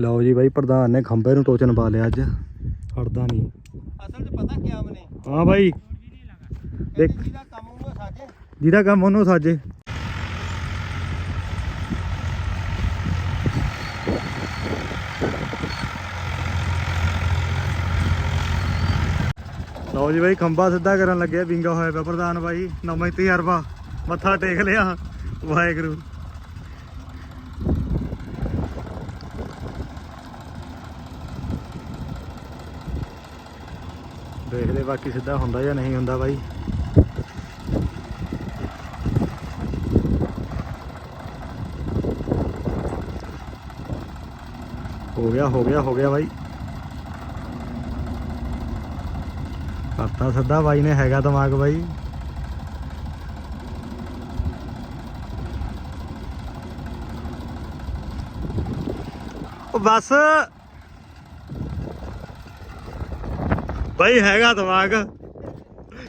ਲਓ ਜੀ ਬਾਈ ਪ੍ਰਧਾਨ ਨੇ ਖੰਭੇ ਨੂੰ ਟੋਚਨ ਪਾ ਲਿਆ ਅੱਜ। ਹਟਦਾ ਨਹੀਂ। ਅਸਲ 'ਚ ਪਤਾ ਕਿਆ ਮਨੇ ਹਾਂ ਬਾਈ। ਦੇਖ। ਜਿਹਦਾ ਕੰਮ ਉਹ ਸਾਜੇ ਜਿਹਦਾ ਕੰਮ ਉਹਨੂੰ ਸਾਜੇ। ਲਓ ਜੀ ਬਾਈ ਖੰਭਾ ਸਿੱਧਾ ਕਰਨ ਲੱਗਿਆ ਵਿੰਗਾ ਹੋਇਆ ਪਿਆ ਪ੍ਰਧਾਨ ਬਾਈ। ਨਵਾਂ ਤਜਰਬਾ। ਮੱਥਾ ਟੇਕ ਲਿਆ। ਵਾਹਿਗੁਰੂ। ਦੇਖਦੇ ਬਾਕੀ ਸਿੱਧਾ ਹੁੰਦਾ ਜਾਂ ਨਹੀਂ ਹੁੰਦਾ ਬਾਈ। ਹੋ ਗਿਆ ਹੋ ਗਿਆ ਹੋ ਗਿਆ ਬਾਈ। ਕਰਤਾ ਸਿੱਧਾ ਬਾਈ ਨੇ, ਹੈਗਾ ਦਿਮਾਗ ਬਾਈ। ਉਹ ਬਸ। ਬਾਈ ਹੈਗਾ ਦਿਮਾਗ।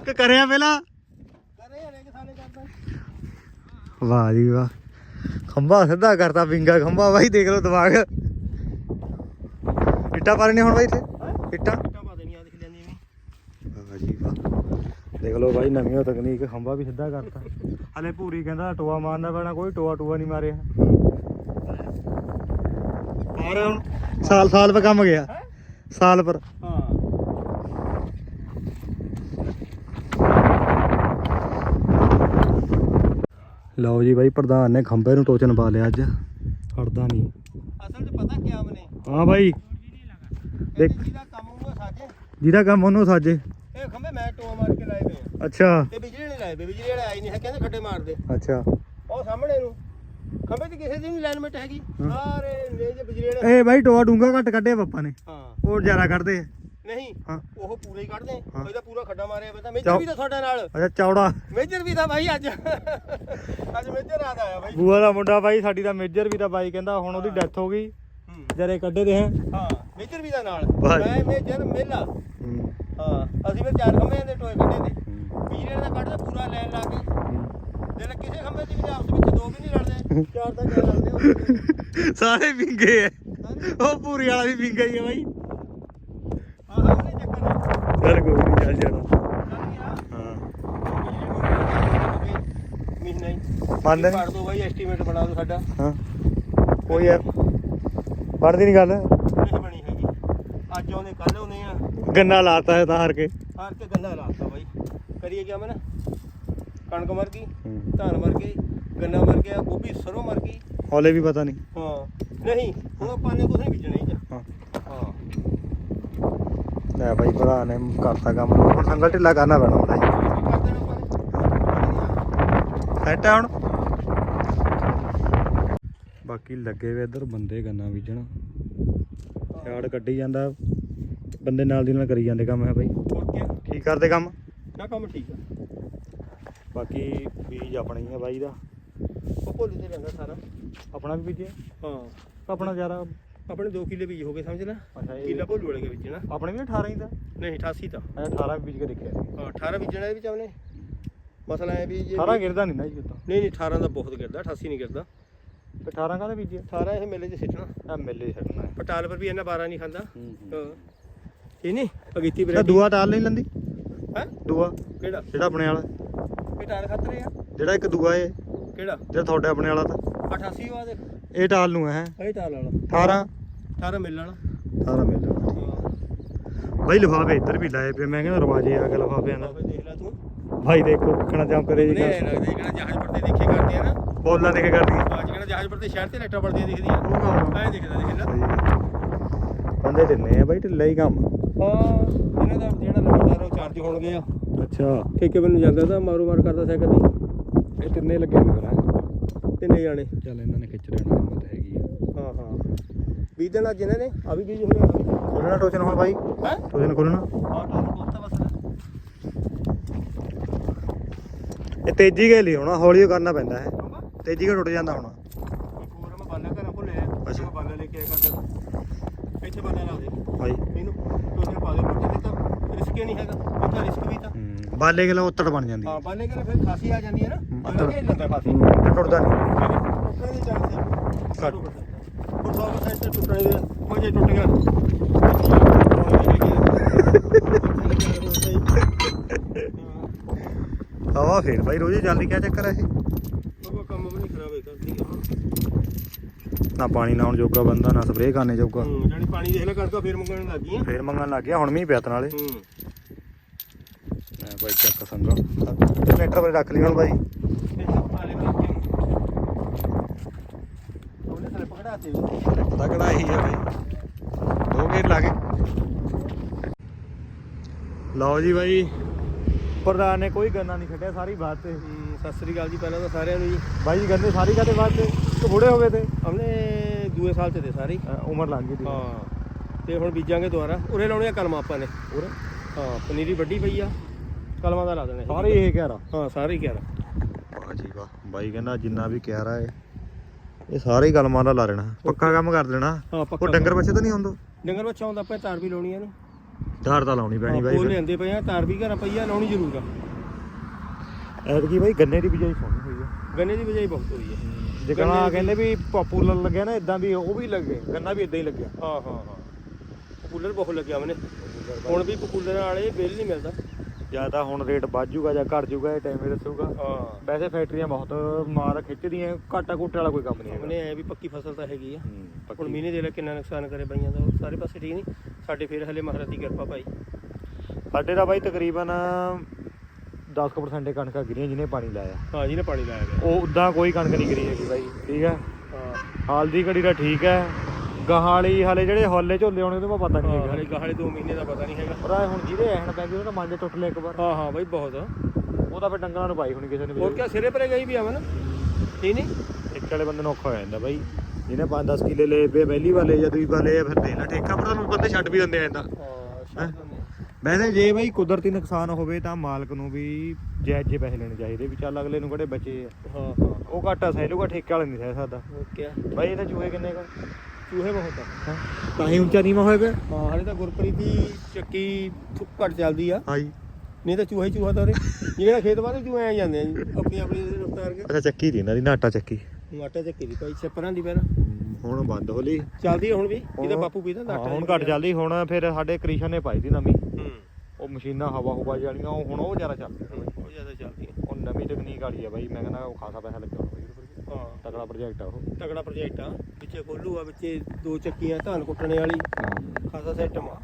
ਕਿ ਕਰਿਆ ਪਹਿਲਾਂ? ਵਾਹ ਜੀ ਵਾਹ। ਖੰਭਾ ਸਿੱਧਾ ਕਰਤਾ ਵਿੰਗਾ ਖੰਭਾ ਬਾਈ ਦੇਖ ਲਓ ਦਿਮਾਗ। ਇੱਟਾਂ ਪਾ ਨੇ ਹੁਣ ਬਾਈ ਇੱਥੇ। ਇੱਟਾਂ। ਵਾਹ ਜੀ ਵਾਹ। ਦੇਖ ਲਓ ਬਾਈ ਨਵੀਂ ਓ ਤਕਨੀਕ ਖੰਭਾ ਵੀ ਸਿੱਧਾ ਕਰਤਾ। ਹਲੇ ਪੂਰੀ ਕਹਿੰਦਾ ਟੋਆ ਮਾਰਨਾ ਪੈਣਾ ਕੋਈ ਟੋਆ ਟੋਆ ਨਹੀਂ ਮਾਰਿਆ। ਹੁਣ ਸਾਲ ਸਾਲ ਪਰ ਕੰਮ ਗਿਆ। ਸਾਲ ਪਰ ਹਾਂ ਲਓ ਜੀ ਬਾਈ ਪ੍ਰਧਾਨ ਨੇ ਖੰਭੇ ਨੂੰ ਟੋਚਨ ਪਾ ਲਿਆ ਅੱਜ। ਹਟਦਾ ਨਹੀਂ। ਅਸਲ 'ਚ ਪਤਾ ਕਿਆ ਮਨੇ ਹਾਂ ਬਾਈ। ਦੇਖ। ਜਿਹਦਾ ਕੰਮ ਉਹ ਸਾਜੇ ਜਿਹਦਾ ਕੰਮ ਉਹਨੂੰ ਸਾਜੇ। ਇਹ ਖੰਭੇ ਮੈਂ ਟੋਆ ਮਾਰ ਕੇ ਲਾਏ ਪਏ। ਅੱਛਾ। ਤੇ ਬਿਜਲੀ ਨਹੀਂ ਲਾਏ ਪਏ ਬਿਜਲੀ ਵਾਲੇ ਆਈ ਨਹੀਂ ਹੈ ਕਹਿੰਦੇ ਖੱਡੇ ਮਾਰਦੇ। ਅੱਛਾ। ਉਹ ਸਾਹਮਣੇ ਨੂੰ। ਖੰਭੇ ਤੇ ਕਿਸੇ ਦੀ ਨਹੀਂ ਅਲਾਈਨਮੈਂਟ ਹੈਗੀ। ਸਾਰੇ ਨੇ ਜੇ ਬਿਜਲੀ ਵਾਲੇ। ਇਹ ਬਾਈ ਟੋਆ ਡੂੰਗਾ ਘੱਟ ਕੱਢਿਆ ਪਾਪਾ ਨੇ। ਹਾਂ। ਉਹ ਜ਼ਿਆਦਾ ਕੱਢਦੇ ਆ। ਨਹੀਂ ਹਾਂ। ਉਹ ਪੂਰੇ ਹੀ ਕੱਢਦੇ। ਹਾਂ। ਇਹਦਾ ਪੂਰਾ ਖੱਡਾ ਮਾਰਿਆ ਚੌ- ਮੇਜਰ ਵੀ ਤਾਂ ਤੁਹਾਡੇ ਨਾਲ। ਅੱਛਾ ਚੌੜਾ। ਮੇਜਰ ਵੀ ਤਾਂ ਭਾਈ ਅੱਜ। ਅੱਜ ਮੇਜਰ ਰਾਤ ਆਇਆ ਭਾਈ ਬੂਆ ਦਾ ਮੁੰਡਾ ਬਾਈ ਸਾਡੀ ਦਾ ਮੇਜਰ ਵੀ ਤਾਂ ਬਾਈ ਕਹਿੰਦਾ ਹੁਣ ਉਹਦੀ ਡੈਥ ਹੋ ਗਈ। ਹੂੰ। ਜਰੇ ਕੱਢੇ ਦੇ ਹੈ। ਹਾਂ ਮੇਜਰ ਵੀ ਦਾ ਨਾਲ। ਮੈਂ ਮੇਜਰ ਮੇਲਾ। ਹਾਂ। ਅਸੀਂ ਫਿਰ ਚਾਰ ਖੰਭਿਆਂ ਦੇ ਟੋਏ ਕੱਢੇ ਨੇ। ਵਾਲੇ ਦਾ ਕੱਢਦੇ ਪੂਰਾ ਲਾਈਨ ਲਾ ਕੇ ਲੈ ਕਿਸੇ ਖੰਭੇ ਦੀ ਵੀ ਆਪਸ ਵਿੱਚ ਦੋ ਵੀ ਨਹੀਂ ਲੜਦੇ। ਚਾਰ ਤਾਂ ਚਾਰ ਲੜਦੇ ਸਾਰੇ ਵਿੰਗੇ ਐ। ਉਹ ਪੂਰੀ ਵਾਲਾ ਵੀ ਵਿੰਗਾ ਹੀ ਹੈ ਬਾਈ ਹਾਂ ਹਾਂ ਨਹੀਂ ਚੱਕਰ ਨਹੀਂ ਚੱਲ ਕੋਈ ਨਹੀਂ ਚੱਲ ਜਾਣਾ। ਹਾਂ ਮਹੀਨਾ ਹੀ। ਮੰਨ ਲੈ ਪੜ ਦੋ ਬਾਈ ਐਸਟੀਮੇਟ ਬਣਾ ਦਿਓ ਸਾਡਾ ਹਾਂ ਕੋਈ ਯਾਰ ਪੜਦੀ ਨਹੀਂ ਗੱਲ। ਨਹੀਂ ਬਣੀ ਹੈਗੀ ਅੱਜ ਆਉਂਦੇ ਕੱਲ ਆਉਂਦੇ ਆ ਗੰਨਾ ਲਾਤਾ ਹੈ ਤਾਂ ਹਾਰ ਕੇ। ਹਾਰ ਕੇ ਗੰਨਾ ਲਾਤਾ ਬਾਈ ਕਰੀਏ ਕਿਆ ਮੈਂ ਨਾ ਕਣਕ ਮਰ ਗਈ ਧਾਨ ਮਰ ਗਈ ਗੰਨਾ ਮਰ ਗਿਆ ਗੋਭੀ ਸਰੋਂ ਮਰ ਗਈ ਹੌਲੇ ਵੀ ਪਤਾ ਨਹੀਂ ਹਾਂ। ਨਹੀਂ ਹੁਣ ਆਪਾਂ ਨੇ ਕੁਝ ਨਹੀਂ ਬੀਜਣਾ ਹਾਂ ਹਾਂ। ਲੈ ਬਾਈ ਭਰਾ ਨੇ ਕਰਤਾ ਕੰਮ। ਹੁਣ ਸੰਗਲ ਢਿੱਲਾ ਕਰਨਾ ਪੈਣਾ ਉਹਦਾ ਸੈਟ ਆ ਹੁਣ। ਬਾਕੀ ਲੱਗੇ ਵੇ ਇੱਧਰ ਬੰਦੇ ਗੰਨਾ ਬੀਜਣ। ਛਾੜ ਕੱਢੀ ਜਾਂਦਾ। ਬੰਦੇ ਨਾਲ ਦੀ ਨਾਲ ਕਰੀ ਜਾਂਦੇ ਕੰਮ ਹੈ ਕੀ ਠੀਕ ਕਰਦੇ ਕੰਮ? ਨਾ ਕੰਮ ਠੀਕ ਆ। ਬਾਕੀ ਬੀਜ ਆਪਣਾ ਹੀ ਹੈ ਬਾਈ ਦਾ। ਉਹ ਭੋਲੀ ਤੇ ਰਹਿੰਦਾ ਸਾਰਾ। ਆਪਣਾ ਵੀ ਬੀਜਿਆ? ਹਾਂ। ਆਪਣਾ ਜ਼ਿਆਦਾ ਆਪਣੇ 2 ਕਿੱਲੇ ਬੀਜ ਹੋ ਗਏ ਸਮਝ ਲੈ। ਅੱਛਾ ਕਿੱਲਾ ਭੋਲੂ ਵਾਲੇ ਦੇ ਵਿੱਚ ਨਾ ਆਪਣੇ ਵੀ 18 ਹੀ ਦਾ ਨਹੀਂ 88 ਤਾਂ। ਮੈਂ 18 ਬੀਜ ਕੇ ਦੇਖਿਆ ਹਾਂ 18 ਬੀਜਣਾ ਦੇ ਵਿੱਚ ਆਉਨੇ ਮਸਲਾ ਇਹ ਵੀ ਜੇ 18 ਗਿਰਦਾ ਨਹੀਂ ਨਾ ਜੀ ਉਦੋਂ ਨਹੀਂ ਨਹੀਂ 18 ਦਾ ਬਹੁਤ ਗਿਰਦਾ 88 ਨਹੀਂ ਗਿਰਦਾ। ਤੇ 18 ਕਾਹਦਾ ਬੀਜਿਆ 18 ਇਹ ਮੇਲੇ 'ਚ ਸਿੱਟਣਾ। ਆ ਮੇਲੇ ਛੱਡਣਾ ਪਟਾਲ ਪਰ ਵੀ ਇਹਨਾਂ 12 ਨਹੀਂ ਖਾਂਦਾ। ਹੂੰ ਹਾਂ। ਇਹ ਨਹੀਂ ਅਗੀਤੀ ਤਾਂ ਬਰੇਡੀ ਦੂਆ ਟਾਲ ਨਹੀਂ ਲੰਦੀ? ਹੈ? ਦੂਆ। ਕਿਹੜਾ? ਜਿਹੜਾ ਆਪਣੇ ਵਾਲਾ। ਇਹ ਟਾਲ ਖਤਰੇ ਆ। ਜਿਹੜਾ ਇੱਕ ਦੂਆ ਏ ਕਿਹੜਾ? ਜਿਹੜਾ ਤੁਹਾਡੇ ਆਪਣੇ ਵਾਲਾ ਤਾਂ। 88 ਵਾ ਦੇਖ। ਇਹ ਟਾਲ ਨੂੰ ਹੈ। ਇਹ ਟਾਲ ਵਾਲਾ। 18 18 ਮਿਲ ਵਾਲਾ। 18 ਮਿਲ ਹਾਂ ਬਾਈ ਲਿਫਾਫੇ ਇੱਧਰ ਵੀ ਲਾਏ ਪਏ ਮੈਂ ਕਹਿੰਦਾ ਰਵਾਜੇ ਆ ਗਿਆ ਲਿਫਾਫਿਆਂ ਦਾ। ਬਾਬੇ ਦੇਖ ਲੈ ਤੂੰ। ਭਾਈ ਦੇਖੋ ਕਿਹੜਾ ਜੰਮ ਕਰੇ ਜੀ ਐਂ ਲੱਗਦਾ ਜਿਹੜਾ ਜਹਾਜ਼ ਪੜਦੇ ਦੇਖੇ ਕਰਦੇ ਆ ਨਾ। ਬੋਲਾਂ ਦੇਖ ਕਰਦੀ ਅੱਜ ਜਿਹੜਾ ਜਹਾਜ਼ ਪੜਦੇ ਸ਼ਹਿਰ ਤੇ ਲਾਈਟਾਂ ਪੜਦੀਆਂ ਦਿਖਦੀਆਂ। ਐਂ ਦਿਖਦਾ ਦੇਖ। ਲੈ ਬੰਦੇ ਢਿੱਲੇ ਆ ਬਾਈ ਢਿੱਲਾ ਹੀ ਕੰਮ। ਹਾਂ ਇਹਨਾਂ ਦਾ ਜਿਹੜਾ ਲੰਬੜਦਾਰ ਉਹ ਚਾਰਜ ਹੋਣ ਗਿਆ। ਅੱਛਾ। ਠੇਕੇ ਬੰਨ ਜਾਂਦਾ ਤਾਂ ਮਾਰੂ ਮਾਰ ਕਰਦਾ ਸਾਈਕਲ ਨਹੀਂ ਇਹ ਤਿੰਨੇ ਲੱਗੇ ਨੇ ਫਿਰ ਤਿੰਨੇ ਜਾਣੇ। ਚੱਲ ਇਹਨਾਂ ਨੇ ਖਿੱਚ ਲੈਣਾ ਹਿੰਮਤ ਹੈਗੀ ਆ। ਹਾਂ ਹਾਂ। ਬੀਜ ਦੇਣਾ ਜਿਹਨਾਂ ਨੇ। ਆ ਵੀ ਬੀਜ ਹੋਇਆ ਖੋਲਣਾ ਟੋਚਨ ਹੁਣ ਬਾਈ। ਹੈ? ਟੋਚਨ ਖੋਲਣਾ ਇਹ ਤੇਜ਼ੀ ਕੇ ਲਈ ਹੋਣਾ ਹੌਲੀ ਕਰਨਾ ਪੈਂਦਾ ਹੈ। ਤੇਜ਼ੀ ਕੇ ਟੁੱਟ ਜਾਂਦਾ ਹੋਣਾ। ਹੋਰ ਮੈਂ ਬਾਲਾ ਘਰਾਂ ਭੁੱਲਿਆ ਅੱਛਾ। ਬਾਲਾ ਲੈ ਕੇ ਆਇਆ ਕਰਦਾ ਇੱਥੇ ਬਾਲਾ ਲਾ ਦੇ। ਬਾਈ। ਇਹਨੂੰ ਟੋਜਨ ਪਾ ਦੇ ਪੱਟੇ ਤੇ ਤਾਂ ਰਿਸਕ ਨਹੀਂ ਹੈਗਾ। ਇੱਥੇ ਰਿਸਕ ਵੀ ਤਾਂ। ਬਾਲੇ ਕੇ ਉੱਤੜ ਬਣ ਜਾਂਦੀ ਹਾਂ। ਬਾਲੇ ਕੇ ਫਿਰ ਖਾਸੀ ਆ ਜਾਂਦੀ ਹੈ ਨਾ। ਹੂੰ, ਟੁੱਟਦਾ ਨਹੀਂ। ਘੱਟ। ਹੁਣ 100% ਟੁੱਟਣੇ ਦੇ ਉਹ ਜੇ ਟੁੱਟ ਗਿਆ ਹਵਾ ਫੇਰ ਬਾਈ ਰੋਜ਼ ਹੀ ਚੱਲਦੀ ਕਿਆ ਚੱਕਰ ਹੈ ਇਹ? ਉਹ ਕੰਮ ਵੀ ਨਹੀਂ ਖਰਾਬ ਹੋਇਆ ਕਰਦੀ ਨਾ ਪਾਣੀ ਲਾਉਣ ਜੋਗਾ ਬੰਦਾ ਨਾ ਸਪਰੇਅ ਕਰਨੇ ਜੋਗਾ। ਹੂੰ ਜਿਹੜੀ ਪਾਣੀ ਦੇਖ ਲੈ ਕਣਕਾਂ ਫੇਰ ਮੰਗਣ ਲੱਗ ਗਈਆਂ ਫੇਰ ਮੰਗਣ ਲੱਗ ਗਿਆ ਹੁਣ ਮੀਂਹ ਪਿਆ ਨਾਲੇ। ਹੂੰ। ਮੈਂ ਬਾਈ ਚੱਕ ਸੰਗਾ ਜਨਰੇਟਰ ਬਾਰੇ ਰੱਖ ਲਈ ਹੁਣ ਬਾਈ ਤੇ ਸਭ ਆਲੇ ਲੱਗ ਗਏ ਉਹਨੇ ਸਾਰੇ ਪਕੜਾਤੇ ਵੀ ਤਗੜਾ ਇਹੀ ਹੈ ਬਾਈ। ਦੋ ਗੇਰ ਲਾ ਕੇ। ਲਓ ਜੀ ਬਾਈ। ਪ੍ਰਧਾਨ ਨੇ ਕੋਈ ਗੰਨਾ ਨਹੀਂ ਛੱਡਿਆ ਸਾਰੀ ਬਾਤ ਤੇ। ਸਤਿ ਸ੍ਰੀ ਅਕਾਲ ਜੀ ਪਹਿਲਾਂ ਤਾਂ ਸਾਰਿਆਂ ਨੂੰ ਜੀ। ਬਾਈ ਜੀ ਗੰਨੇ ਸਾਰੀ ਕਾਤੇ ਬਾਤ ਤੇ ਬੁੜੇ ਹੋ ਗਏ ਤੇ। ਹਮਨੇ ਦੂਏ ਸਾਲ ਚ ਤੇ ਸਾਰੇ। ਉਮਰ ਲੰਘ ਗਈ ਹਾਂ। ਤੇ ਹੁਣ ਬੀਜਾਂਗੇ ਦੁਬਾਰਾ। ਉਰੇ ਲਾਉਣੇ ਆ ਕਲਮਾਂ ਆਪਾਂ ਨੇ। ਉਰੇ? ਹਾਂ ਪਨੀਰੀ ਵੱਡੀ ਪਈ ਆ। ਕਲਮਾਂ ਦਾ ਲਾ ਦੇਣੇ। ਸਾਰੇ ਇਹ ਕਹਿ ਰਾ ਹਾਂ ਸਾਰੇ ਕਿਹਾ ਵਾਹ ਜੀ ਵਾਹ। ਬਾਈ ਕਹਿੰਦਾ ਜਿੰਨਾ ਵੀ ਕਹਿ ਰਾ ਹੈ ਇਹ ਸਾਰੇ ਹੀ ਗਲਮਾਂ ਦਾ ਲਾ ਲੈਣਾ। ਪੱਕਾ ਕੰਮ ਕਰ ਦੇਣਾ। ਹਾਂ ਉਹ ਡੰਗਰ ਬੱਚੇ ਤਾਂ ਨਹੀਂ ਹੁੰਦੇ ਡੰਗਰ ਬੱਚਾ ਹੁੰਦਾ ਆਪਾਂ ਤਾਰ ਵੀ ਲਾਉਣੀ ਆ ਇਹਨੂੰ। ਧਾਰ ਤਾਂ ਲਾਉਣੀ ਪੈਣੀ ਬਾਈ ਉਹ ਫਿਰ। ਲੈਂਦੇ ਪਏ ਆ ਤਾਰ ਵੀ ਘਰਾਂ ਪਈ ਆ ਲਾਉਣੀ ਜ਼ਰੂਰ ਆ। ਐਤਕੀ ਬਾਈ ਗੰਨੇ ਦੀ ਬਿਜਾਈ ਸੋਹਣੀ ਹੋਈ ਆ। ਗੰਨੇ ਦੀ ਬਿਜਾਈ ਬਹੁਤ ਹੋਈ ਹੈ। ਜੇ ਕਹਣਾ ਕਹਿੰਦੇ ਵੀ ਪਾਪੂਲਰ ਲੱਗਿਆ ਨਾ ਇਦਾਂ ਵੀ ਉਹ ਵੀ ਲੱਗੇ ਗੰਨਾ ਵੀ ਇਦਾਂ ਹੀ ਲੱਗਿਆ। ਹਾਂ ਹਾਂ ਹਾਂ। ਕੂਲਰ ਬਹੁਤ ਲੱਗਿਆ ਮੈਨੇ ਹੁਣ ਵੀ ਕੂਲਰ ਵਾਲੇ ਬਿੱਲ ਨਹੀਂ ਮਿਲਦਾ। ਜਾਂ ਤਾਂ ਹੁਣ ਰੇਟ ਵੱਧ ਜਾਊਗਾ ਜਾਂ ਘਟ ਜਾਊਗਾ ਇਹ ਟਾਈਮ ਹੀ ਦੱਸੂਗਾ। ਹਾਂ। ਵੈਸੇ ਫੈਕਟਰੀਆਂ ਬਹੁਤ ਮਾਰ ਖਿੱਚਦੀਆਂ ਘਾਟਾ ਘੂਟੇ ਵਾਲਾ ਕੋਈ ਕੰਮ ਨਹੀਂ ਹੈਗਾ। ਉਹਨੇ ਐ ਵੀ ਪੱਕੀ ਫਸਲ ਤਾਂ ਹੈਗੀ ਆ। ਹੂੰ, ਹੁਣ ਪੱਕੀ। ਮੀਨੇ ਦੇ ਲੈ ਕਿੰਨਾ ਨੁਕਸਾਨ ਕਰੇ ਬਈਆਂ ਦਾ ਉਹ ਸਾਰੇ ਪਾਸੇ ਠੀਕ ਨਹੀਂ। ਸਾਡੇ ਫੇਰ ਹਲੇ ਮਹਾਰਾਜ ਦੀ ਕਿਰਪਾ ਭਾਈ। ਸਾਡੇ ਦਾ ਬਾਈ ਤਕਰੀਬਨ 10% ਹੀ ਕਣਕਾਂ ਗਿਰੀਆਂ ਜਿਹਨੇ ਪਾਣੀ ਲਾਇਆ। ਹਾਂ ਜਿਹਨੇ ਪਾਣੀ ਲਾਇਆ ਗਿਆ ਉਹ ਉਦਾਂ ਕੋਈ ਕਣਕ ਨਹੀਂ ਗਿਰੀ ਹੈਗੀ ਬਾਈ ਠੀਕ ਹੈ? ਹਾਂ। ਹਾਲ ਦੀ ਘੜੀ ਦਾ ਠੀਕ ਹੈ। ਗਾਹਾਲੀ ਹਾਲੇ ਜਿਹੜੇ ਹੌਲੇ ਝੋਲੇ ਆਉਣੇ ਉਹਦੇ ਮੈਂ ਪਤਾ ਨਹੀਂ ਹੈਗਾ। ਹਲੇ ਗਾਹਲੇ 2 ਮਹੀਨੇ ਦਾ ਪਤਾ ਨਹੀਂ ਹੈਗਾ। ਪਰ ਆਹ ਹੁਣ ਜਿਹਦੇ ਐਹਣ ਪੈ ਗਈ ਉਹਦਾ ਮੰਨ ਟੁੱਟ ਲਿਆ ਇੱਕ ਵਾਰ। ਹਾਂ ਹਾਂ ਬਾਈ ਬਹੁਤ। ਉਹ ਤਾਂ ਫਿਰ ਡੰਗਰਾਂ ਨੂੰ ਪਾਈ ਹੋਣੀ ਕਿਸੇ ਨੇ ਹੋਰ ਕਿਆ ਸਿਰੇ ਪਰੇ ਗਈ ਵੀ ਆਵਨ ਠੀਕ ਨਹੀਂ? ਇੱਕ ਵਾਲੇ ਬੰਦੇ ਨੂੰ ਔਖਾ ਹੋ ਜਾਂਦਾ ਬਾਈ। ਜਿਹਨੇ 5-10 ਕਿੱਲੇ ਲਏ ਵੇ ਪਹਿਲੀ ਵਾਲੇ ਜਾਂ ਦੂਜੀ ਵਾਲੇ ਆ ਫਿਰ ਦੇ ਲਾ ਠੇਕਾ ਪਰ ਤੁਹਾਨੂੰ ਬੰਦੇ ਛੱਡ ਵੀ ਦਿੰਦੇ ਆ ਉਹਨੇ। ਵੈਸੇ ਜੇ ਬਾਈ ਕੁਦਰਤੀ ਨੁਕਸਾਨ ਹੋਵੇ ਤਾਂ ਮਾਲਕ ਨੂੰ ਵੀ ਜਾਇਜ਼ ਜੇ ਪੈਸੇ ਲੈਣੇ ਚਾਹੀਦੇ ਵੀ ਚੱਲ ਅਗਲੇ ਨੂੰ ਕਿਹੜੇ ਬਚੇ ਆ। ਹਾਂ ਹਾਂ। ਉਹ ਘਾਟਾ ਸਹਿ ਲੂਗਾ ਠੇਕੇ ਵਾਲੇ ਨਹੀਂ ਸਹਿ ਸਕਦਾ। ਕਿਆ? ਬਾਈ ਇਹਦੇ ਚੂਹੇ ਕਿੰਨੇ ਕਾ? ਚੂਹੇ ਬਹੁਤ ਆ। ਤਾਂ ਹੀ ਉੱਚਾ ਨੀਵਾ ਹੋਇਆ ਪਿਆ? ਹਾਂ ਹਲੇ ਤਾਂ ਗੁਰਪ੍ਰੀਤ ਦੀ ਚੱਕੀ ਘੱਟ ਚੱਲਦੀ ਆ। ਹਾਂਜੀ ਨਹੀਂ ਤਾਂ ਚੂਹਾ ਹੀ ਚੂਹਾ ਤਾਂ ਉਰੇ ਜਿਹੜਾ ਖੇਤ ਬਾਅਦ ਚੂਹੇ ਆ ਜਾਂਦੇ ਆ ਜੀ ਆਪਣੀ ਆਪਣੀ ਰਫਤਾਰ ਕੇ। ਅੱਛਾ ਚੱਕੀ ਦੀ ਇਹਨਾਂ ਦੀ ਨਾਟਾ ਚੱਕੀ। ਆਟਾ ਚੱਕੀ ਦੀ ਭਾਈ ਛੱਪਰਾਂ ਦੀ ਪਹਿਲਾਂ। ਹੁਣ ਬੰਦ ਹੋ ਲਈ। ਚੱਲਦੀ ਆ ਹੁਣ ਵੀ ਇਹਦਾ ਬਾਪੂ ਪੀਦਾ ਹਾਂ, ਆਟਾ ਹੁਣ ਘੱਟ ਚੱਲਦੀ ਹੁਣ ਫਿਰ ਸਾਡੇ ਕ੍ਰਿਸ਼ਨ ਨੇ ਪਾਈ ਦੀ ਨਵੀਂ। ਹੂੰ। ਉਹ ਮਸ਼ੀਨਾਂ ਹਵਾ ਹੁਵਾ ਵਾਲੀਆਂ ਉਹ ਹੁਣ ਉਹ ਜ਼ਿਆਦਾ ਚੱਲ ਉਹ ਜ਼ਿਆਦਾ ਚੱਲਦੀ ਉਹ ਨਵੀਂ ਤਕਨੀਕ ਵਾਲੀ ਆ ਬਾਈ ਮੈਂ ਕਹਿੰਦਾ ਉਹ ਖਾਸਾ ਪੈਸਾ ਲੱਗਾ ਹੋਣਾ ਬਾਈ ਉਹਦੇ ਪਰ। ਹਾਂ ਤਕੜਾ ਪ੍ਰੋਜੈਕਟ ਆ ਉਹ। ਤਗੜਾ ਪ੍ਰੋਜੈਕਟ ਆ। ਵਿੱਚੇ ਖੋਲੂ ਆ ਵਿੱਚੇ ਦੋ ਚੱਕੀਆਂ ਧਾਨ ਕੁੱਟਣੇ ਵਾਲੀ ਖਾਸਾ ਸਿਸਟਮ ਆ।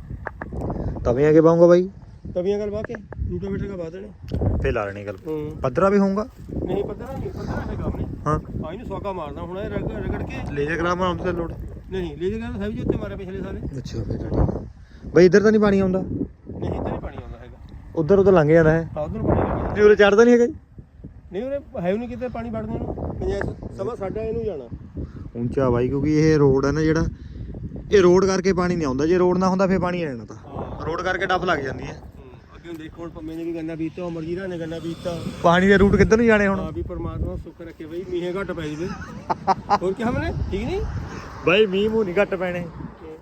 ਤਵੇਂ ਅੱਗੇ ਪਾਉਂਗਾ ਬਾਈ? ਤਵੀਆਂ ਗੱਲ ਬਾਕੇ ਰੂਟਾਵੇਟਰ ਕਾ ਬਾਦ ਨੇ ਫੇ ਲਾ ਲੈਣੀ ਗੱਲ। ਹੂੰ। ਪੱਧਰਾ ਵੀ ਹੋਊਗਾ? ਨਹੀਂ ਪਤਾ ਨਹੀਂ ਪਤਾ ਹੈਗਾ ਆਪਣੇ। ਹਾਂ। ਆ ਇਹਨੂੰ ਸਵਾਗਾ ਮਾਰਨਾ ਹੁਣ ਇਹ ਰਗੜ ਰਗੜ ਕੇ। ਲੇਜਰ ਕਰਾਮ ਆਉਣ ਤੇ ਲੋੜ ਨਹੀਂ ਲੈ ਜੇ ਕਹਿੰਦਾ ਸਭ ਜੀ ਉੱਤੇ ਮਾਰਿਆ ਪਿਛਲੇ ਸਾਲੇ। ਅੱਛਾ ਫੇ ਠੀਕ ਬਾਈ ਇੱਧਰ ਤਾਂ ਨਹੀਂ ਪਾਣੀ ਆਉਂਦਾ? ਨਹੀਂ ਇੱਧਰ ਨਹੀਂ ਪਾਣੀ ਆਉਂਦਾ ਹੈਗਾ। ਉਧਰ ਉਧਰ ਲੰਘ ਜਾਂਦਾ ਹੈ। ਹਾਂ ਉਧਰ ਪਾਣੀ ਲੱਗਿਆ ਨਹੀਂ ਉਰੇ ਚੜਦਾ ਨਹੀਂ ਹੈਗਾ ਜੀ? ਨਹੀਂ ਉਹਨੇ ਹੈ ਨਹੀਂ ਕਿਤੇ ਪਾਣੀ ਵੜਨੇ ਨੂੰ। ਪੰਜਾਇਤ ਸਮਾਂ ਸਾਡਾ ਇਹਨੂੰ ਜਾਣਾ। ਉੱਚਾ ਬਾਈ ਕਿਉਂਕਿ ਇਹ ਰੋਡ ਹੈ ਨਾ ਜਿਹੜਾ ਇਹ ਰੋਡ ਕਰਕੇ ਪਾਣੀ ਨਹੀਂ ਆਉਂਦਾ। ਜੇ ਰੋਡ ਨਾ ਹੁੰਦਾ ਫੇ ਪਾਣੀ ਆ ਜਾਣਾ ਤਾਂ। ਰੋਡ ਕਰਕੇ ਡੱਫ ਲੱਗ ਜਾਂਦੀ ਹੈ। ਅੱਗੇ ਹੁਣ ਦੇਖੋ ਹੁਣ ਪੰਮੇ ਨੇ ਵੀ ਗੰਨਾ ਬੀਜਤਾ ਅਮਰਜੀ ਰਾ ਨੇ ਗੰਨਾ ਬੀਜਤਾ ਪਾਣੀ ਦੇ ਰੂਟ ਕਿੱਧਰ ਨੂੰ ਜਾਣੇ ਹੁਣ? ਹਾਂ ਵੀ ਪਰਮਾਤਮਾ ਸੁੱਖ ਰੱਖੇ ਬਈ ਮੀਂਹ ਘੱਟ ਪੈ ਜਵੇ। ਹੋਰ ਕੀ ਹਮਨੇ ਠੀਕ ਨਹੀਂ? ਬਾਈ ਮੀਂਹ ਮੂੰਹ ਨਹੀਂ ਘੱਟ ਪੈਣੇ।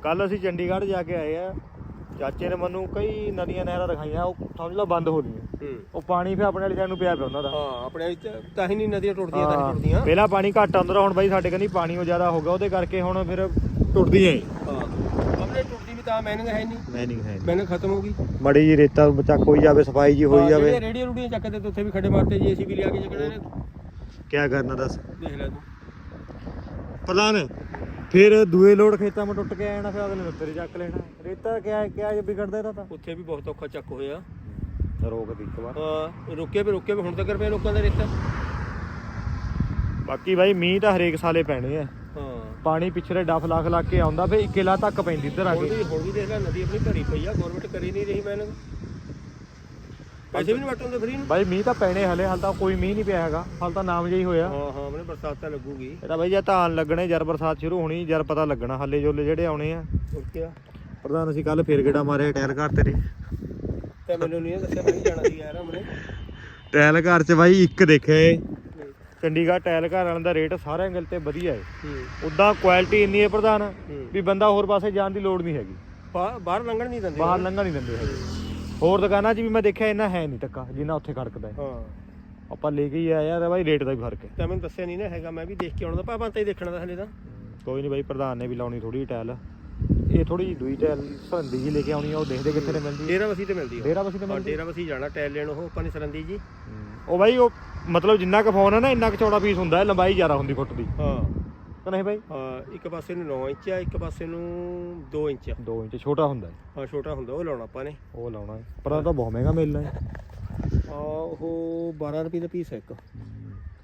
ਕੱਲ ਅਸੀਂ ਚੰਡੀਗੜ੍ਹ ਜਾ ਕੇ ਆਏ ਆ। ਚਾਚੇ ਨੇ ਮੈਨੂੰ ਕਈ ਨਦੀਆਂ ਨਹਿਰਾਂ ਦਿਖਾਈਆਂ ਉਹ ਸਮਝ ਲਾ ਬੰਦ ਹੋ ਗਈਆਂ। ਹੂੰ। ਉਹ ਪਾਣੀ ਫੇ ਆਪਣੇ ਵਾਲੀ ਸਾਈਡ ਨੂੰ ਪਿਆ ਪਿਆ ਉਹਨਾਂ ਦਾ। ਹਾਂ ਆਪਣੇ ਵਿੱਚ ਤਾਂ ਹੀ ਨਹੀਂ ਨਦੀਆਂ ਟੁੱਟਦੀਆਂ ਤਾਂ ਹੀ ਟੁੱਟਦੀਆਂ। ਪਹਿਲਾਂ ਪਾਣੀ ਘੱਟ ਆਉਂਦਾ ਹੁਣ ਬਾਈ ਸਾਡੇ ਕੰਨੀ ਪਾਣੀ ਉਹ ਜ਼ਿਆਦਾ ਹੋ ਗਿਆ ਉਹਦੇ ਕਰਕੇ ਹੁਣ ਫਿਰ ਟੁੱਟਦੀਆਂ ਹੀ। ਹਾਂ। ਆਪਣੇ ਟੁੱਟਦੀ ਵੀ ਤਾਂ ਮੈਨਿੰਗ ਹੈ ਨਹੀਂ। ਮੈਂ ਨਹੀਂ ਹੈ। ਮੈਨਿੰਗ ਖਤਮ ਹੋ ਗਈ। ਮੜੀ ਜੀ ਰੇਤਾ ਚੱਕ ਹੋਈ ਜਾਵੇ ਸਫ਼ਾਈ ਜੀ ਹੋਈ ਜਾਵੇ। ਰੇਡੀਓ ਰੂਡੀਆਂ ਚੱਕਦੇ ਤੇ ਉੱਥੇ ਵੀ ਖੱਡੇ ਮਾਰਤੇ ਜੀ ਅਸੀਂ ਵੀ ਲਿਆ ਕੇ ਚੱਕਣੇ ਨੇ। ਕੀ ਕਰਨਾ ਦੱਸ। ਦੇਖ ਲੈ ਤੂੰ। ਪ੍ਰਧਾਨ ਫਿਰ ਦੂਏ ਲੋਡ ਖੇਤਾਂ 'ਚ ਟੁੱਟ ਕੇ ਆਣਾ ਫਿਰ ਅਗਲੇ ਨੂੰ ਤੇਰੇ ਚੱਕ ਲੈਣਾ। ਰੇਤਾ ਕਿਆ ਕਿਆ ਜੇ ਵਿਗੜਦਾ ਇਹਦਾ ਤਾਂ? ਉੱਥੇ ਵੀ ਬਹੁਤ ਔਖਾ ਚੱਕ ਹੋਇਆ। ਰੋਕ ਦੀ ਇੱਕ ਵਾਰ। ਹਾਂ ਰੁਕੇ ਵੀ ਰੁਕੇ ਵੀ ਹੁਣ ਤੱਕ ਰੁਪਏ ਲੋਕਾਂ ਦਾ ਰੇਤਾ। ਬਾਕੀ ਬਾਈ ਮੀਂਹ ਤਾਂ ਹਰੇਕ ਸਾਲੇ ਪੈਣੇ ਆ। ਹਾਂ। ਪਾਣੀ ਪਿਛਲੇ ਡਫ ਲੱਖ ਲੱਗ ਕੇ ਆਉਂਦਾ ਫੇ ਇਕੇਲਾ ਤੱਕ ਪੈਂਦੀ ਇੱਧਰ ਆ ਹੁਣ ਕੇ ਵੀ ਹੁਣ ਵੀ ਦੇਖ ਲੈ ਨਦੀ ਆਪਣੀ ਭਰੀ ਪਈ ਆ ਗਵਰਨਮੈਂਟ ਕਰੀ ਨਹੀਂ ਰਹੀ ਮੈਨਿੰਗ ਪੈਸੇ ਵੀ ਨਹੀਂ ਵਟਣ ਦੇ ਫਰੀ ਨੂੰ। ਬਾਈ ਮੀਂਹ ਤਾਂ ਪੈਣੇ ਹਲੇ ਹਾਲ ਤਾਂ ਕੋਈ ਮੀਂਹ ਨਹੀਂ ਪਿਆ ਹੈਗਾ। ਹਾਲ ਤਾਂ ਨਾਮ ਜਿਹਾ ਹੀ ਹੋਇਆ। ਹਾਂ ਹਾਂ ਮੈਨੂੰ ਬਰਸਾਤ ਤਾਂ ਲੱਗੂਗੀ। ਇਹਦਾ ਬਾਈ ਜੇ ਧਾਨ ਲੱਗਣੇ ਜਰ ਬਰਸਾਤ ਸ਼ੁਰੂ ਹੋਣੀ ਜਰ ਪਤਾ ਲੱਗਣਾ ਹੱਲੇ ਜੋਲੇ ਜਿਹੜੇ ਆਉਣੇ ਆ। ਹੋਰ ਕੀ ਪ੍ਰਧਾਨ ਅਸੀਂ ਕੱਲ ਫੇਰ ਗੇੜਾ ਮਾਰਿਆ ਟਾਇਰ ਘਰ ਤੇਰੇ। ਤੇ ਮੈਨੂੰ ਨਹੀਂ ਦੱਸਿਆ ਮੈਂ ਜਾਣਾ ਸੀ ਯਾਰ ਹਮਨੇ ਟਾਇਲ ਘਰ ਚ ਬਾਈ ਇੱਕ ਦੇਖਿਆ ਏ। ਚੰਡੀਗੜ੍ਹ ਟਾਇਲ ਘਰ ਵਾਲਿਆਂ ਦਾ ਰੇਟ ਸਾਰੇ ਐਂਗਲ ਤੇ ਵਧੀਆ ਏ। ਹੂੰ। ਉਦਾਂ ਕੁਆਲਿਟੀ ਇੰਨੀ ਹੈ ਪ੍ਰਧਾਨ। ਵੀ ਬੰਦਾ ਹੋਰ ਪਾਸੇ ਜਾਣ ਦੀ ਲੋੜ ਨਹੀਂ ਹੈਗੀ। ਬਾਹਰ ਲੰਘਣ ਨਹੀਂ ਦਿੰਦੇ। ਬਾਹਰ ਲੰਘਣ ਨਹੀਂ ਦਿੰਦੇ ਹੈਗੇ। ਹੋਰ ਦੁਕਾਨਾਂ 'ਚ ਵੀ ਮੈਂ ਦੇਖਿਆ ਇੰਨਾ ਹੈ ਨਹੀਂ ਧੱਕਾ ਜਿੰਨਾ ਉੱਥੇ ਖੜਕਦਾ ਹੈ। ਹਾਂ। ਆਪਾਂ ਲੈ ਕੇ ਹੀ ਆਏ ਯਾਰ ਬਾਈ ਰੇਟ ਦਾ ਵੀ ਫ਼ਰਕ ਹੈ। ਤਾਂ ਮੈਨੂੰ ਦੱਸਿਆ ਨਹੀਂ ਨਾ ਹੈਗਾ ਮੈਂ ਵੀ ਦੇਖ ਕੇ ਆਉਣਾ ਪਾਪਾ ਤਾਂ ਹੀ ਦੇਖਣਾ ਦਾ ਹਲੇ ਤਾਂ। ਕੋਈ ਨਹੀਂ ਬਾਈ ਪ੍ਰਧਾਨ ਨੇ ਵੀ ਲਾਉਣੀ ਥੋੜੀ ਟੈਲ। ਇਹ ਥੋੜੀ ਜਿਹੀ ਦੂਈ ਟੈਲ ਸਰੰਦੀ ਜੀ ਲੈ ਕੇ ਆਉਣੀ ਆ ਉਹ ਦੇਖਦੇ ਕਿੱਥੇ ਮਿਲਦੀ ਹੈ ਡੇਰਾ ਵਸੀ ਤੇ ਮਿਲਦੀ ਆ। ਡੇਰਾ ਬਸੀ ਤੇ ਹਾਂ ਮਿਲਦੀ ਹੈ? ਡੇਰਾ ਵਸੀ ਜਾਣਾ ਟੈਲ ਲੈਣ ਉਹ ਆਪਾਂ ਨੇ ਸਰੰਦੀ ਜੀ। ਉਹ ਬਾਈ ਉਹ ਮਤਲਬ ਜਿੰਨਾ ਕੁ ਫੋਨ ਹੈ ਨਾ ਇੰਨਾ ਕੁ ਚੌੜਾ ਪੀਸ ਹੁੰਦਾ ਹੈ ਲੰਬਾਈ ਜ਼ਿਆਦਾ ਹੁੰਦੀ ਫੁੱਟ ਦੀ। ਹਾਂ। ਤਾਂ ਨਹੀਂ ਬਾਈ? ਹਾਂ ਇੱਕ ਪਾਸੇ ਨੂੰ 9 ਇੰਚ ਆ ਇੱਕ ਪਾਸੇ ਨੂੰ 2 ਇੰਚ ਆ। 2 ਇੰਚ ਛੋਟਾ ਹੁੰਦਾ ਹੈ ਹਾਂ ਛੋਟਾ ਹੁੰਦਾ ਉਹ ਲਾਉਣਾ ਆਪਾਂ ਨੇ। ਉਹ ਲਾਉਣਾ ਹੈ। ਪਰ ਉਹ ਤਾਂ ਬਹੁਤ ਮਹਿੰਗਾ ਮਿਲਦਾ ਹੈ। ਆ ਉਹ 12 ਰੁਪਏ ਦਾ ਪੀਸ ਹੈ ਇੱਕ।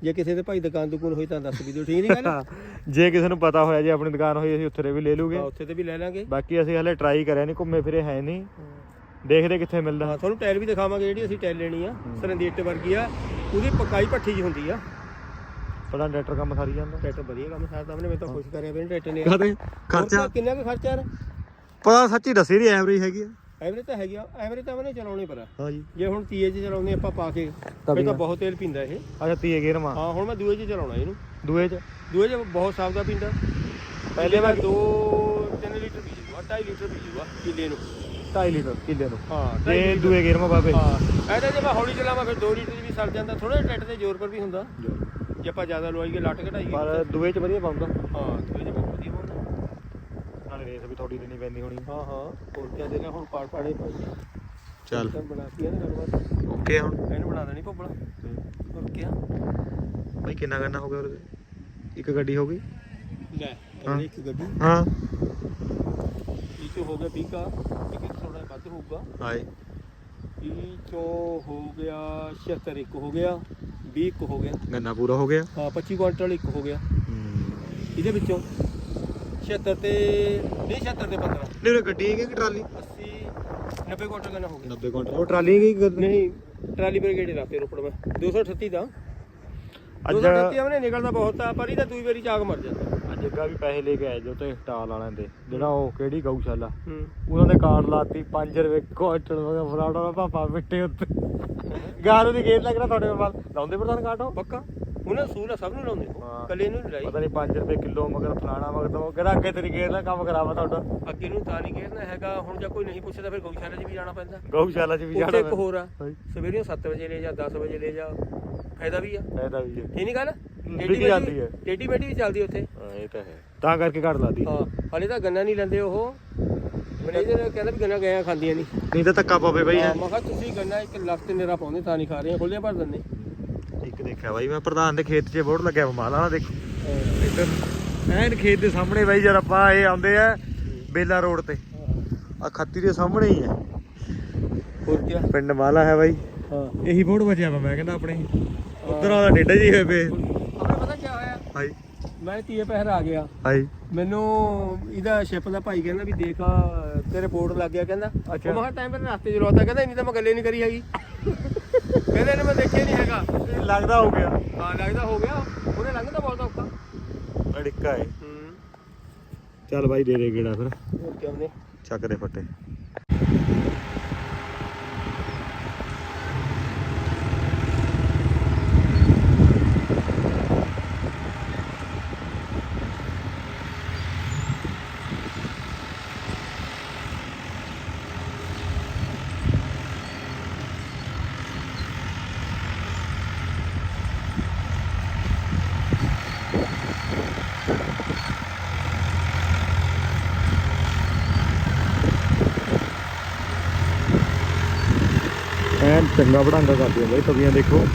ਜੇ ਕਿਸੇ ਦੇ ਭਾਈ ਦੁਕਾਨ ਦੁਕਾਨ ਹੋਈ ਤਾਂ ਦੱਸ ਵੀ ਦਿਓ ਠੀਕ ਨਹੀਂ ਗੱਲ? ਜੇ ਕਿਸੇ ਨੂੰ ਪਤਾ ਹੋਇਆ ਜੇ ਆਪਣੀ ਦੁਕਾਨ ਹੋਈ ਅਸੀਂ ਉੱਥੇ ਦੇ ਵੀ ਲੈ ਲੂਗੇ। ਹਾਂ ਉੱਥੇ ਤੇ ਵੀ ਲੈ ਲਾਂਗੇ। ਬਾਕੀ ਅਸੀਂ ਹਲੇ ਟਰਾਈ ਕਰਿਆ ਨਹੀਂ ਘੁੰਮੇ ਫਿਰੇ ਹੈ ਨਹੀਂ ਦੇਖਦੇ ਕਿੱਥੇ ਮਿਲਦਾ। ਹਾਂ ਤੁਹਾਨੂੰ ਟਾਇਲ ਵੀ ਦਿਖਾਵਾਂਗੇ ਜਿਹੜੀ ਅਸੀਂ ਟਾਇਲ ਲੈਣੀ ਆ ਸਰੰਦੀ ਇੱਟ ਵਰਗੀ ਆ। ਉਹਦੀ ਪਕਾਈ ਭੱਠੀ ਜੀ ਹੁੰਦੀ ਆ। ਪਤਾ ਟਰੈਕਟਰ ਕੰਮ ਸਾਰੀ ਜਾਂਦਾ। ਟਰੈਕਟਰ ਵਧੀਆ ਕੰਮ ਸਾਰਦਾ ਉਹਨੇ ਮੈਂ ਤਾਂ ਖੁਸ਼ ਕਰਿਆ ਵੀ ਟਰੈਕਟਰ ਨੇ। ਕਹਦੇ? ਤਾਂ ਕਿੰਨਾ ਕੁ ਖਰਚਾ ਯਾਰ? ਪਤਾ ਸੱਚੀ ਦੱਸੀ ਦੀ ਐਵਰੇਜ ਹੈਗੀ ਆ। ਐਵਰੇਜ ਤਾਂ ਹੈਗੀ ਆ ਐਵਰੇਜ ਤਾਂ ਉਹਨੇ ਚਲਾਉਣੀ ਪਰ। ਹਾਂ ਜੀ ਜੇ ਹੁਣ ਤੀਏ 'ਚ ਚਲਾਉਂਦੇ ਆਪਾਂ ਪਾ ਕੇ ਤਾਂ ਫਿਰ ਤਾਂ ਬਹੁਤ ਤੇਲ ਪੀਂਦਾ ਇਹ। ਅੱਛਾ ਤੀਏ ਗੇਰ ਮਾ। ਹਾਂ ਹੁਣ ਮੈਂ ਦੂਏ 'ਚ ਚਲਾਉਣਾ ਇਹਨੂੰ। ਦੂਏ ਚ? ਦੂਏ 'ਚ ਬਹੁਤ ਸਾਫ਼ ਦਾ ਪੀਂਦਾ। ਪਹਿਲੇ ਮੈਂ 2 3 ਲੀਟਰ ਪੀ ਜੂਗਾ 2.5 ਲੀਟਰ ਪੀ ਜੂਗਾ ਕਿੱਲੇ ਨੂੰ। 2.5 ਲੀਟਰ ਕਿੱਲੇ ਨੂੰ। ਹਾਂ ਤੇ ਦੂਏ ਗੇਰ ਮਾ ਬਾਬੇ ਹਾਂ। ਇਹਦਾ ਜੇ ਮੈਂ ਹੌਲੀ ਚਲਾਵਾਂ ਫਿਰ 2 ਲੀਟਰ ਵੀ ਸਰ ਜਾਂਦਾ। ਥੋੜਾ ਟਰੈਕਟਰ ਦੇ ਜ਼ੋਰ ਪਰ ਵੀ ਹੁੰਦਾ। ਜੇ ਆਪਾਂ ਜ਼ਿਆਦਾ ਲਵਾਈਏ ਲੱਟ ਘਟਾਈਏ। ਪਰ ਦੂਏ ਚ ਵਧੀਆ ਪਾਉਂਦਾ ਹਾਂ ਦੂਏ 'ਚ ਬਹੁਤ ਵਧੀਆ ਹੁੰਦਾ ਨਾਲੇ ਰੇਸ ਵੀ ਥੋੜੀ ਦੇਣੀ ਪੈਂਦੀ ਹੋਣੀ। ਹਾਂ ਹਾਂ। ਹੋਰ ਕਿਆ ਦੇਣਾ? ਹੁਣ ਪਾੜ ਪਾੜੇ ਪਾਈ ਚੱਲ। ਬਣਾਤੀ ਆ ਨਾ ਗੱਲਬਾਤ। ਓਕੇ ਹੁਣ। ਇਹਨੂੰ ਬਣਾ ਦੇਣੀ ਭੁੱਬਲਾ। ਹੋਰ ਕਿਆ? ਬਾਈ ਕਿੰਨਾ ਕਰਨਾ ਹੋ ਗਿਆ ਉਹਦੇ ਇੱਕ ਗੱਡੀ ਹੋ ਗਈ? ਲੈ ਹਾਂ। ਇੱਕ ਗੱਡੀ। ਹਾਂ। ਇਹ ਚੋਂ ਹੋ ਗਿਆ 20 ਕਾ ਇੱਕ ਇੱਕ ਥੋੜਾ ਵੱਧ ਹੋਊਗਾ। ਹਾਏ। ਇਹ ਚੋਂ ਹੋ ਗਿਆ 76 ਇੱਕ ਹੋ ਗਿਆ। 20 ਇੱਕ ਹੋ ਗਿਆ। ਗੰਨਾ ਪੂਰਾ ਹੋ ਗਿਆ। ਹਾਂ 25 ਕੁਇੰਟਲ ਇੱਕ ਹੋ ਗਿਆ। ਇਹਦੇ ਵਿੱਚੋਂ 76 ਤੇ ਨਹੀਂ 76 ਤੇ 15 ਨਹੀਂ ਉਹ ਗੱਡੀ ਹੈਗੀ ਕਿ ਟਰਾਲੀ? 80 90 ਕੁਇੰਟਲ ਦਾ ਹੋ ਗਿਆ। 90 ਕੁਇੰਟਲ ਉਹ ਟਰਾਲੀ ਹੈਗੀ ਨਹੀਂ ਟਰਾਲੀ ਪਰ ਗੇੜੇ ਲਾਤੇ ਰੋਪੜ ਮੈਂ। 238 ਦਾ। ਅੱਜ 238 ਉਹਨੇ ਨਿਕਲਦਾ ਬਹੁਤ ਆ ਪਰ ਇਹਦਾ ਦੂਈ ਵਾਰੀ ਚਾਕ ਮਰ ਜਾਂਦਾ। ਅੱਜ ਅੱਗਾ ਵੀ ਪੈਸੇ ਲੈ ਕੇ ਆਏ ਜੋ ਤੇ ਟਾਲ ਵਾਲਿਆਂ ਦੇ। ਜਿਹੜਾ ਉਹ ਕਿਹੜੀ ਗਊਸ਼ਾਲਾ? ਹੂੰ। ਉਹਨਾਂ ਨੇ ਕਾਰਡ ਲਾਤੀ 5 ਰੁਪਏ ਕੁਆਂਟਲ। ਵਗਾ ਫਰਾੜਾ ਦਾ ਪਾਪਾ ਮਿੱਟੇ ਉੱਤੇ। ਗਾਲ ਦੀ ਗੇਰ ਲੱਗਣਾ ਤੁਹਾਡੇ ਕੋਲ ਲਾਉਂਦੇ ਪ੍ਰਧਾਨ ਉਹ? ਪੱਕਾ। ਉਹਨਾਂ ਸੂਲ ਸਭ ਨੂੰ ਲਾਉਂਦੇ। ਹਾਂ। ਕੱਲੇ ਨੂੰ ਨਹੀਂ ਲਾਈ। ਪਤਾ ਨਹੀਂ 5 ਰੁਪਏ ਕਿਲੋ ਮਗਰ ਫਲਾਣਾ ਮਗਰ ਤਾਂ ਕਿਹੜਾ ਅੱਗੇ ਤੇਰੀ ਗੇਰ ਦਾ ਕੰਮ ਖਰਾਬ ਆ ਤੁਹਾਡਾ। ਅੱਗੇ ਨੂੰ ਤਾਂ ਨਹੀਂ ਘੇਰਨਾ ਹੈਗਾ। ਹੁਣ ਜੇ ਕੋਈ ਨਹੀਂ ਪੁੱਛਦਾ ਫਿਰ ਗਊਸ਼ਾਲਾ 'ਚ ਵੀ ਜਾਣਾ ਪੈਂਦਾ। ਗਊਸ਼ਾਲਾ 'ਚ ਵੀ ਉੱਥੇ ਜਾਣਾ ਇੱਕ ਹੋਰ ਆ। ਹਾਂਜੀ। ਸਵੇਰੇ 7 ਵਜੇ ਲੈ ਜਾ 10 ਵਜੇ ਲੈ ਜਾ। ਫਾਇਦਾ ਵੀ ਆ। ਫਾਇਦਾ ਵੀ ਹੈ ਇਹ ਨਹੀਂ ਗੱਲ? ਵਿਕ ਜਾਂਦੀ ਹੈ। ਟੇਡੀ ਬੈਡੀ ਵੀ ਚੱਲਦੀ ਉੱਥੇ। ਹਾਂ ਇਹ ਤਾਂ ਹੈ। ਤਾਂ ਕਰਕੇ ਘੱਟ ਲਾਦੀ ਹਾਂ ਹਲੇ ਤਾਂ ਗੰਨਾ ਨਹੀਂ ਲੈਂਦੇ ਉਹ। ਮੈਨੇਜਰ ਕਹਿੰਦਾ ਵੀ ਗੰਨਾ ਗਿਆ ਖਾਂਦੀਆਂ ਨਹੀਂ ਨਹੀਂ ਤਾਂ ਧੱਕਾ ਪਵੇ ਬਈ। ਹਾਂ, ਮੈਂ ਕਿਹਾ ਤੁਸੀਂ ਗੰਨਾ ਇੱਕ ਲੱਖ ਤੇ ਨੇਰਾ ਪਾਉਂਦੇ ਤਾਂ ਨਹੀਂ ਖਾ ਰਹੇ ਖੋਲਿਆ ਭਰ ਦਿੰਦੇ। ਇੱਕ ਦੇਖਿਆ ਬਾਈ ਮੈਂ ਪ੍ਰਧਾਨ ਦੇ ਖੇਤ 'ਚ ਬੋਰਡ ਲੱਗਿਆ ਮਾਲ ਵਾਲਾ ਦੇਖੋ। ਇੱਧਰ ਐਨ ਖੇਤ ਦੇ ਸਾਹਮਣੇ ਬਾਈ ਜਦ ਆਪਾਂ ਇਹ ਆਉਂਦੇ ਆ ਬੇਲਾ ਰੋਡ ਤੇ। ਆ ਖੱਤੀ ਦੇ ਸਾਹਮਣੇ ਹੀ ਹੈ ਹੋਰ ਕੀ ਪਿੰਡ ਮਾਲਾ ਹੈ ਬਾਈ। ਹਾਂ। ਇਹੀ ਬੋਰਡ ਬਚਿਆ ਵਾ ਮੈਂ ਕਹਿੰਦਾ ਆਪਣੇ। ਉਧਰ ਵਾਲਾ ਡੇਡਾ ਜੀ ਹੋਏ ਪਏ। ਆਪਣੇ ਪਤਾ ਕੀ ਹੋਇਆ? ਹਾਈ ਮੈਂ ਤੀਏ ਪਹਿਰ ਆ ਗਿਆ। ਹਾਈ ਮੈਨੂੰ ਇਹਦਾ ਸ਼ਿਪ ਦਾ ਭਾਈ ਕਹਿੰਦਾ ਵੀ ਦੇਖ ਤੇਰੇ ਬੋਰਡ ਲੱਗ ਗਿਆ ਕਹਿੰਦਾ। ਅੱਛਾ। ਮੈਂ ਟਾਈਮ ਪਰ ਰਸਤੇ 'ਚ ਰੋਤਾ ਕਹਿੰਦਾ ਇੰਨੀ ਤਾਂ ਮੈਂ ਗੱਲੇ ਨਹੀਂ ਕਰੀ ਹੈਗੀ। ਕਹਿੰਦੇ ਨੇ ਮੈਂ ਦੇਖਿਆ ਨਹੀਂ ਹੈਗਾ। ਲੱਗਦਾ ਹੋ ਗਿਆ। ਹਾਂ ਲੱਗਦਾ ਹੋ ਗਿਆ। ਉਹਨੇ ਲੰਘਦਾ ਬਹੁਤ ਔਖਾ। ਅੜਿੱਕਾ ਏ। ਹੂੰ। ਚੱਲ ਬਾਈ ਦੇ ਦੇ ਗੇੜਾ ਫਿਰ। ਚੱਕ ਦੇ ਫੱਟੇ। ਚੰਗਾ ਬੜਾਂਗਾ ਕਰਦੀਆਂ ਬਾਈ ਤਵੀਆਂ ਦੇਖੋ।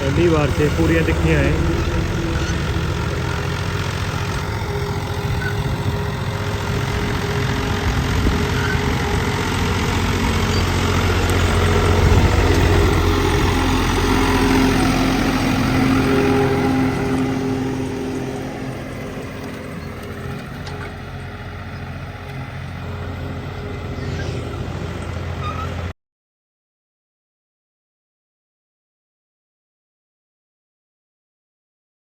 ਪਹਿਲੀ ਵਾਰ ਤੇ ਪੂਰੀਆਂ ਤਿੱਖੀਆਂ ਐ।